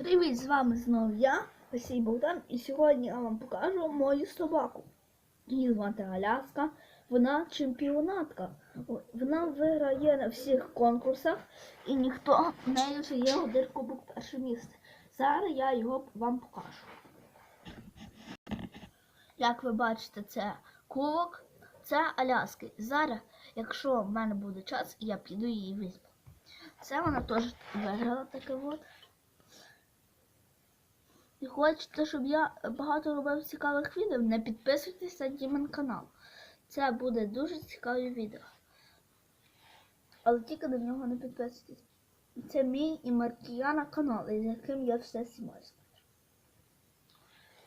Привіт, з вами знову я, Василь Богдан, і сьогодні я вам покажу мою собаку. Її звати Аляска. Вона чемпіонатка. Вона виграє на всіх конкурсах і ніхто нею вже є один кубок перше місце. Зараз я його вам покажу. Як ви бачите, це кубок, це Аляски. Зараз, якщо в мене буде час, я піду її візьму. Це вона теж виграла таке от. І хочете, щоб я багато робив цікавих відео, не підписуйтесь на Дімен канал. Це буде дуже цікаве відео. Але тільки до нього не підписуйтесь. Це мій і Маркіяна канал, з яким я все знімаю.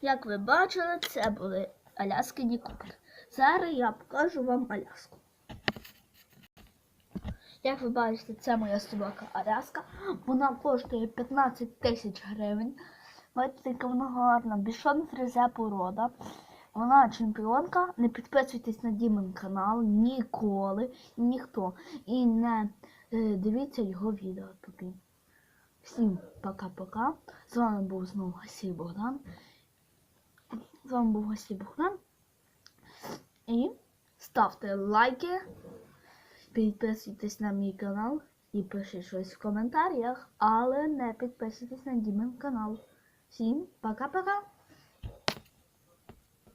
Як ви бачили, це були Аляскині кубки. Зараз я покажу вам Аляску. Як ви бачите, це моя собака Аляска. Вона коштує 15 тисяч гривень. Бачите, вона гарна. Бішон фрезе порода. Вона чемпіонка. Не підписуйтесь на Дімен канал ніколи, ніхто. І не е, дивіться його відео тобі. Всім пока-пока. З вами був знову Гасій Богдан. З вами був Гасій Богдан. І ставте лайки, підписуйтесь на мій канал і пишіть щось в коментарях, але не підписуйтесь на Дімен канал. Всім пока-пока!